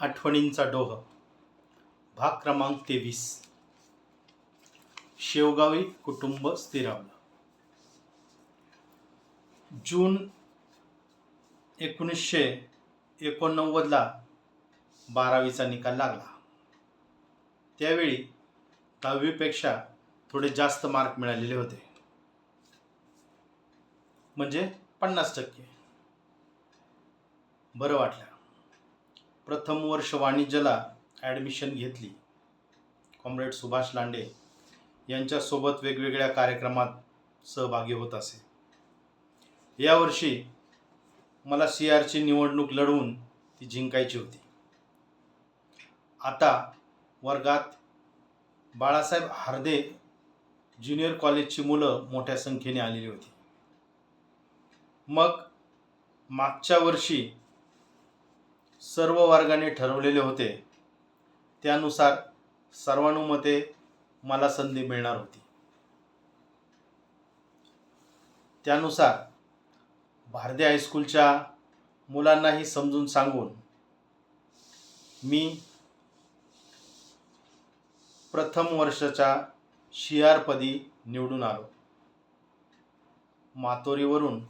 आठवणींचा डोह. भाग क्रमांक तेवीस. शेवगावी कुटुंब स्थिरावलं. जून एकोणीसशे एकोणनव्वदला बारावीचा निकाल लागला. त्यावेळी दहावीपेक्षा थोडे जास्त मार्क मिळालेले होते. म्हणजे पन्नास टक्के. बरं वाटलं. प्रथम वर्ष वाणिज्याला ॲडमिशन घेतली. कॉम्रेड सुभाष लांडे यांच्यासोबत वेगवेगळ्या कार्यक्रमात सहभागी होत असे. यावर्षी मला सी आरची निवडणूक लढवून ती जिंकायची होती. आता वर्गात बाळासाहेब हार्दे ज्युनियर कॉलेजची मुलं मोठ्या संख्येने आलेली होती. मग मागच्या वर्षी सर्व वर्गाने ठरवलेले होते. त्यानुसार सर्वानुमते मला संधी मिळणार होती. त्यानुसार भारदे हायस्कूलच्या मुलांनाही समजून सांगून मी प्रथम वर्षाच्या शियारपदी निवडून आलो. मातोरीवरून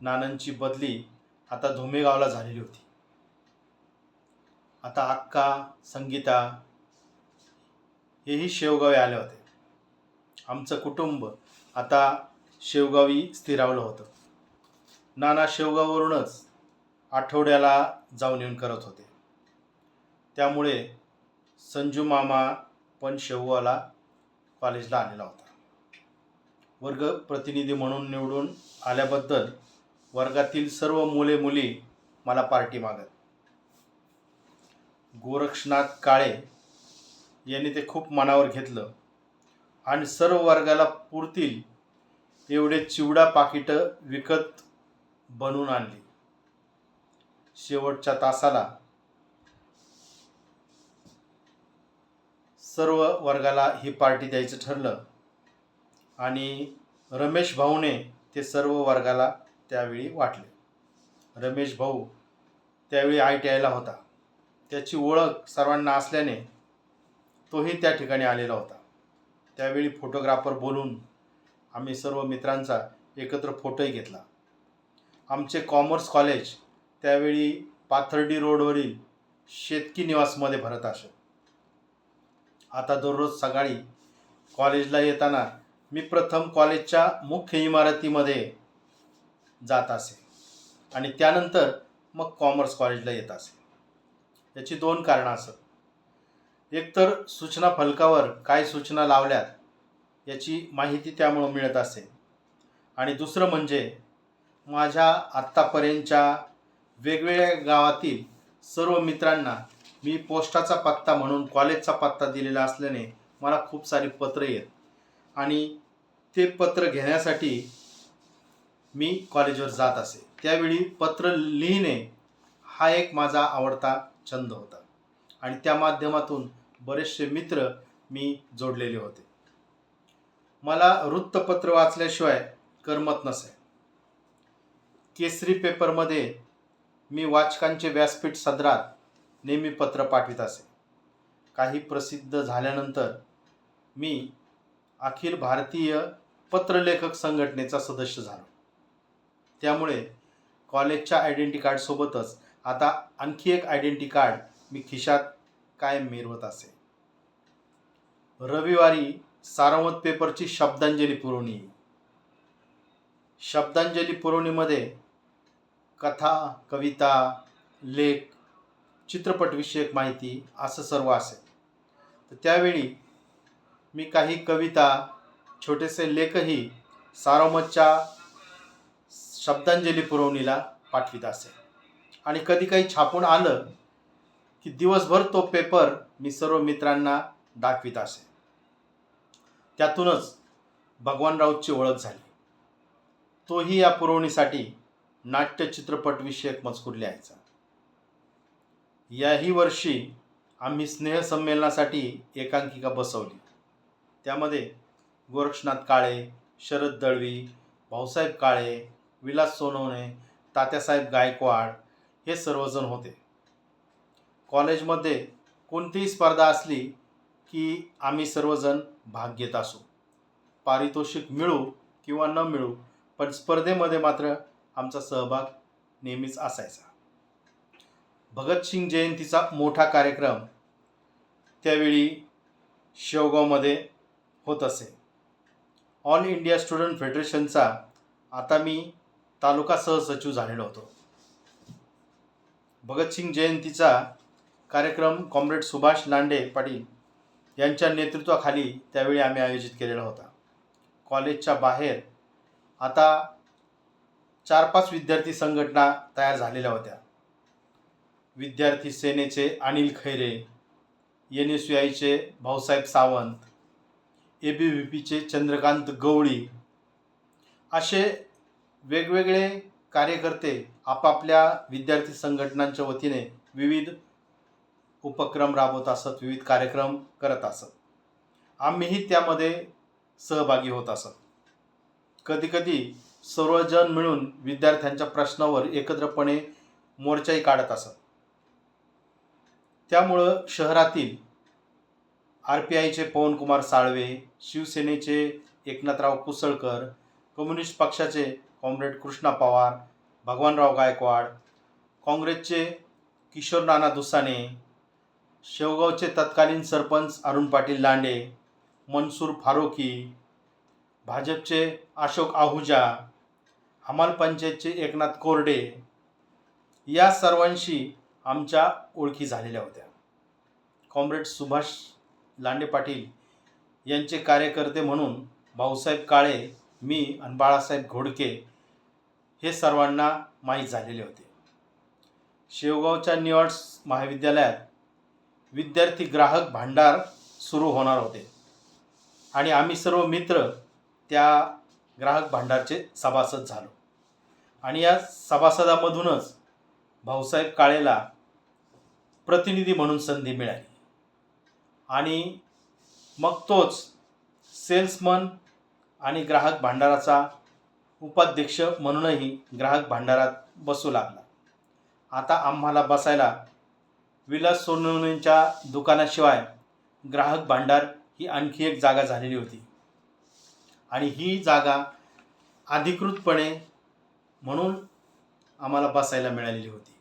नानांची बदली आता धुमेगावला झालेली होती. आता अक्का संगीता हेही शेवगावी आले होते. आमचं कुटुंब आता शेवगावी स्थिरावलं होतं. नाना शेवगाववरूनच आठवड्याला जाऊन येऊन करत होते. त्यामुळे संजू मामा पण शेवगावला कॉलेजला आलेला होता. वर्ग प्रतिनिधी म्हणून निवडून आल्याबद्दल वर्गातील सर्व मुले मुली मला पार्टी मागत. गोरक्षनाथ काळे यांनी ते खूप मनावर घेतलं. आणि सर्व वर्गाला पुरतील एवढे चिवडा पाकिटं विकत बनवून आणली. शेवटच्या तासाला सर्व वर्गाला ही पार्टी द्यायचं ठरलं. आणि रमेश भाऊने ते सर्व वर्गाला त्यावेळी वाटले. रमेश भाऊ त्यावेळी आय टी आयला होता. त्याची ओळख सर्वांना असल्याने तोही त्या ठिकाणी आलेला होता. त्यावेळी फोटोग्राफर बोलून आम्ही सर्व मित्रांचा एकत्र फोटोही घेतला. आमचे कॉमर्स कॉलेज त्यावेळी पाथर्डी रोडवरील शेतकी निवासमध्ये भरत असे आता दररोज सकाळी कॉलेजला येताना मी प्रथम कॉलेजच्या मुख्य इमारतीमध्ये जात असे आणि त्यानंतर मग कॉमर्स कॉलेजला येत असे. याची दोन कारणं असत एकतर सूचना फलकावर काय सूचना लावल्यात याची माहिती त्यामुळं मिळत असे. आणि दुसरं म्हणजे माझ्या आत्तापर्यंतच्या वेगवेगळ्या गावातील सर्व मित्रांना मी पोस्टाचा पत्ता म्हणून कॉलेजचा पत्ता दिलेला असल्याने मला खूप सारी पत्र येत. आणि ते पत्र घेण्यासाठी मी कॉलेजवर जात असे. त्यावेळी पत्र लिहिणे हा एक माझा आवडता छंद होता. आणि त्या माध्यमातून बरेचसे मित्र मी जोडलेले होते. मला वृत्तपत्र वाचल्याशिवाय करमत नसे. केसरी पेपरमध्ये मी वाचकांचे व्यासपीठ सदरात नेहमी पत्र पाठवित असे. काही प्रसिद्ध झाल्यानंतर मी अखिल भारतीय पत्रलेखक संघटनेचा सदस्य झालो. त्यामुळे कॉलेजच्या आयडेंटी कार्डसोबतच आता आणखी एक आयडेंटी कार्ड मी खिशात कायम मिरवत असे. रविवारी सारवत पेपरची शब्दांजली पुरवणी. शब्दांजली पुरवणीमध्ये कथा कविता लेख चित्रपटविषयक माहिती असं सर्व असेल तर त्यावेळी मी काही कविता छोटेसे लेखही सारोमतच्या शब्दांजली पुरवणीला पाठवित असे. आणि कधी काही छापून आलं की दिवसभर तो पेपर मी सर्व मित्रांना दाखवित असे. त्यातूनच भगवान राऊतची ओळख झाली. तोही या पुरवणीसाठी नाट्य चित्रपट विषयक मजकूर लिहायचा. याही वर्षी आम्ही स्नेहसंमेलनासाठी एकांकिका बसवली. त्यामध्ये गोरक्षनाथ काळे शरद दळवी भाऊसाहेब काळे विलास सोनवणे तात्यासाहेब गायकवाड हे सर्वजण होते. कॉलेजमध्ये कोणतीही स्पर्धा असली की आम्ही सर्वजण भाग घेत असू. पारितोषिक मिळू किंवा न मिळू पण स्पर्धेमध्ये मात्र आमचा सहभाग नेहमीच असायचा. भगतसिंग जयंतीचा मोठा कार्यक्रम त्यावेळी शेवगावमध्ये होत असे. ऑल इंडिया स्टुडंट फेडरेशनचा आता मी तालुका सहसचिव झालेलो होतो. भगतसिंग जयंतीचा कार्यक्रम कॉम्रेड सुभाष लांडे पाटील यांच्या नेतृत्वाखाली त्यावेळी आम्ही आयोजित केलेला होता. कॉलेजच्या बाहेर आता चार पाच विद्यार्थी संघटना तयार झालेल्या होत्या. विद्यार्थी सेनेचे Anil Khaire N S U आयचे Bhausaheb Sawant A B V पीचे चंद्रकांत गवळी असे वेगवेगळे कार्यकर्ते आपापल्या विद्यार्थी संघटनांच्या वतीने विविध उपक्रम राबवत असत विविध कार्यक्रम करत असत. आम्हीही त्यामध्ये सहभागी होत असत. कधीकधी सर्वजण मिळून विद्यार्थ्यांच्या प्रश्नावर एकत्रपणे मोर्चाही काढत असत. त्यामुळं शहरातील आर पी आयचे पवनकुमार साळवे शिवसेनेचे एकनाथराव कुसळकर कम्युनिस्ट पक्षाचे कॉम्रेड कृष्णा पवार भगवानराव गायकवाड काँग्रेसचे किशोर नाना दुसाने शेवगावचे तत्कालीन सरपंच अरुण पाटील लांडे मनसूर फारोकी भाजपचे अशोक आहुजा हमाल पंचायतचे एकनाथ कोरडे या सर्वांशी आमच्या ओळखी झालेल्या होत्या. कॉम्रेड सुभाष लांडे पाटील यांचे कार्यकर्ते म्हणून भाऊसाहेब काळे मी आणि बाळासाहेब घोडके हे सर्वांना माहीत झालेले होते. शेवगावच्या निवाड्स महाविद्यालयात विद्यार्थी ग्राहक भांडार सुरू होणार होते. आणि आम्ही सर्व मित्र त्या ग्राहक भांडारचे सभासद झालो. आणि या सभासदामधूनच भाऊसाहेब काळेला प्रतिनिधी म्हणून संधी मिळाली. आणि मग तोच सेल्समन आणि ग्राहक भांडाराचा उपाध्यक्ष म्हणूनही ग्राहक भांडारात बसू लागला. आता आम्हाला बसायला विलास सोनवणेंच्या दुकानाशिवाय ग्राहक भांडार ही आणखी एक जागा झालेली होती. आणि ही जागा अधिकृतपणे म्हणून आम्हाला बसायला मिळालेली होती.